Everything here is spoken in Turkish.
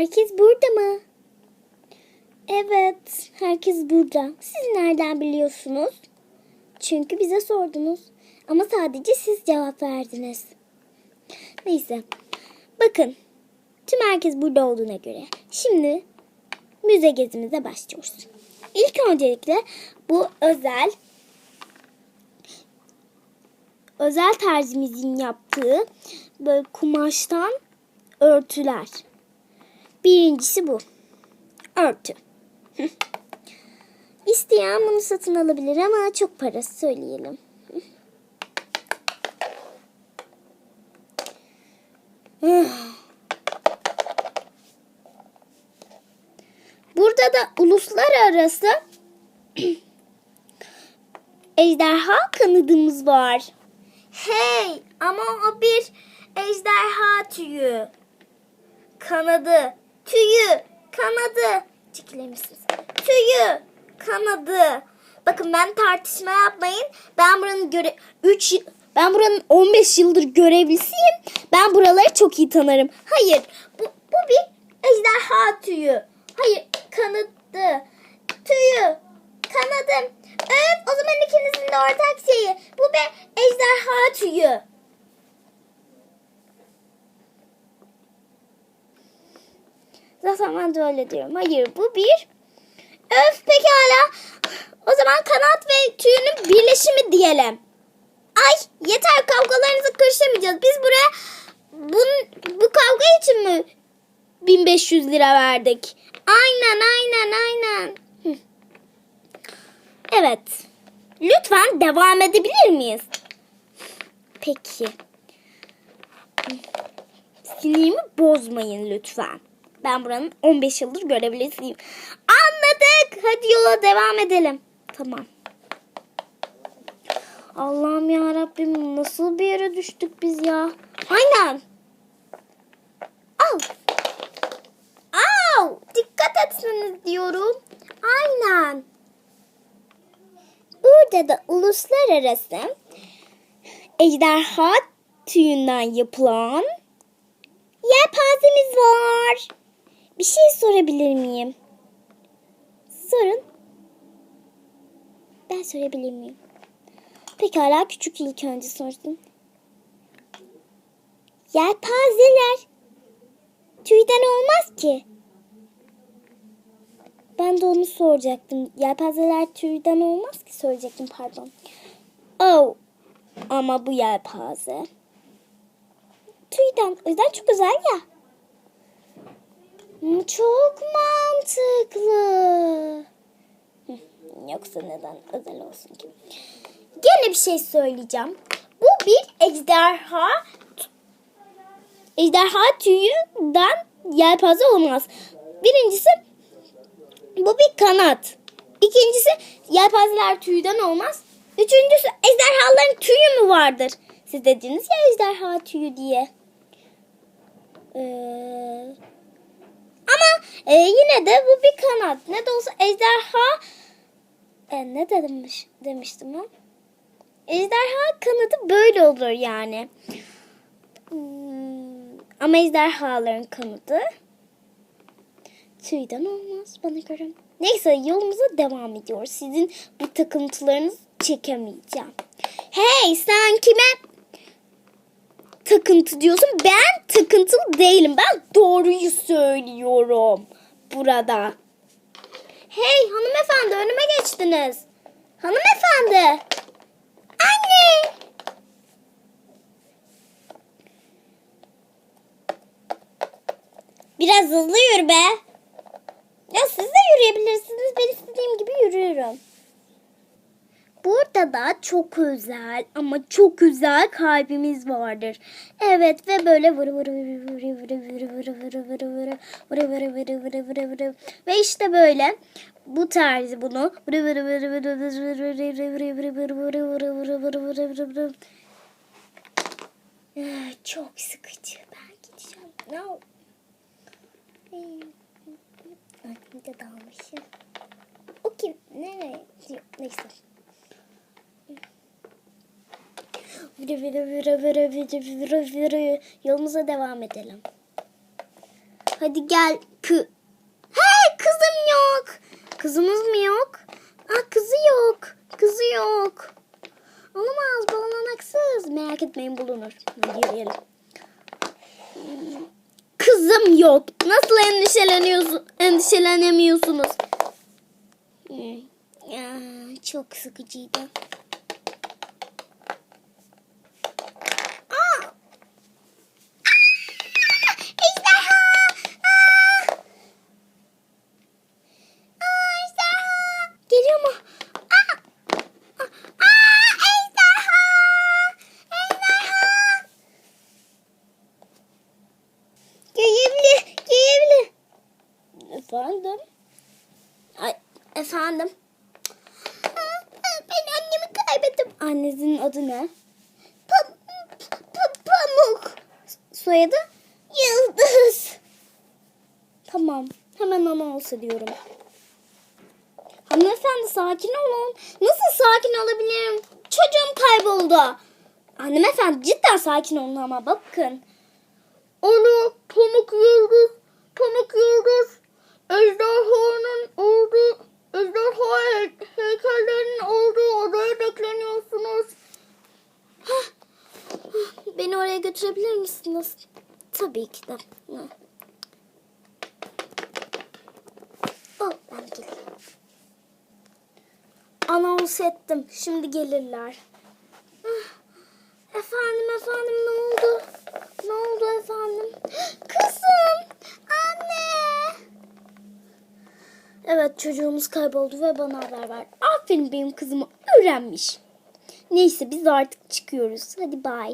Herkes burada mı? Evet, herkes burada. Siz nereden biliyorsunuz? Çünkü bize sordunuz. Ama sadece siz cevap verdiniz. Neyse. Bakın. Tüm herkes burada olduğuna göre. Şimdi müze gezimize başlıyoruz. İlk öncelikle bu özel özel terzimizin yaptığı böyle kumaştan örtüler. Birincisi bu. Örtü. İsteyen bunu satın alabilir ama çok parası söyleyelim. Burada da uluslararası ejderha kanadımız var. Hey ama o bir ejderha tüyü. Kanadı, tüyü, kanadı. Çekilir misiniz? Tüyü, kanadı. Bakın ben tartışma yapmayın. Ben buranın göre 3 ben buranın 15 yıldır görevlisiyim. Ben buraları çok iyi tanırım. Hayır, bu, bu bir ejderha tüyü. Hayır, kanadı. Tüyü, kanadım. Evet, o zaman ikinizin de ortak şeyi. Bu bir ejderha tüyü. Ben de öyle diyorum. Hayır, bu bir Öf pekala. O zaman kanat ve tüyünün birleşimi diyelim. Ay yeter kavgalarınızı karışamayacağız. Biz buraya bun, bu kavga için mi 1500 lira verdik? Aynen aynen aynen. Evet. Lütfen devam edebilir miyiz? Peki. Sinirimi bozmayın lütfen. Ben buranın 15 yıldır görevlisiyim. Anladık. Hadi yola devam edelim. Tamam. Allah'ım ya Rabbim nasıl bir yere düştük biz ya? Aynen. Al. Al. Dikkat etseniz diyorum. Aynen. Burada da uluslararası ejderha tüyünden yapılan yelpazemiz var. Bir şey sorabilir miyim? Sorun. Ben sorabilir miyim? Pekala küçük ilk önce sorsun. Yelpazeler tüyden olmaz ki. Ben de onu soracaktım. Yelpazeler tüyden olmaz ki söyleyecektim pardon. Oh ama bu yelpaze. Tüyden. O yüzden çok güzel ya. Çok mantıklı. Yoksa neden özel olsun ki? Gene bir şey söyleyeceğim. Bu bir ejderha ejderha tüyünden yelpaze olmaz. Birincisi bu bir kanat. İkincisi yelpazeler tüyden olmaz. Üçüncüsü ejderhaların tüyü mü vardır? Siz dediniz ya ejderha tüyü diye. Ee, ama e, yine de bu bir kanat. Ne de olsa ejderha e, ne demiş, demiştim ben? Ejderha kanadı böyle olur yani. Hmm, ama ejderhaların kanadı tüyden olmaz bana göre. Neyse yolumuza devam ediyoruz. Sizin bu takıntılarınızı çekemeyeceğim. Hey sen kime takıntı diyorsun? Ben takıntılı değilim. Ben doğruyu söylüyorum burada. Hey hanımefendi önüme geçtiniz. Hanımefendi. Anne. Biraz hızlı yürü be. Ya siz de yürüyebilirsiniz. Ben istediğim gibi yürüyorum. Burada da çok özel ama çok güzel kalbimiz vardır. Evet ve böyle vırı vırı vırı vırı vırı vırı vırı vırı vırı vırı vırı vırı vırı vırı vırı vırı ve işte böyle bu tarzı bunu vırı vırı vırı vırı vırı vırı vırı vırı vırı vırı vırı vırı vırı vırı vırı Ah, Çok sıkıcı. Ben gideceğim. No. De dalmışım. O? Nereye? Neyse. Vırı vırı vırı vırı vırı vırı vırı. Yolumuza devam edelim. Hadi gel. Kı hey kızım yok. Kızımız mı yok? Aa, kızı yok. Kızı yok. Olamaz bu olanaksız. Merak etmeyin bulunur. Hadi yürüyelim. Kızım yok. Nasıl endişeleniyorsun, endişelenemiyorsunuz? Hmm, çok sıkıcıydı. Efendim? Ay, efendim? Ben annemi kaybettim. Annesinin adı ne? Pa- pa- pamuk. Soyadı? Yıldız. Tamam. Hemen ana olsa diyorum. Hanımefendi sakin olun. Nasıl sakin olabilirim? Çocuğum kayboldu. Hanımefendi cidden sakin olun ama bakın. Onu Pamuk Yıldız, Pamuk Yıldız, ejderhanın olduğu, ejderha hey- heykellerinin olduğu odaya bekleniyorsunuz. Beni oraya götürebilir misiniz? Tabii ki de. Oh, ben gelirim. Anons ettim. Şimdi gelirler. Efendim efendim ne oldu? Ne oldu efendim? Kızım! Anne! Evet çocuğumuz kayboldu ve bana haber ver. Aferin benim kızımı öğrenmiş. Neyse biz artık çıkıyoruz. Hadi bay.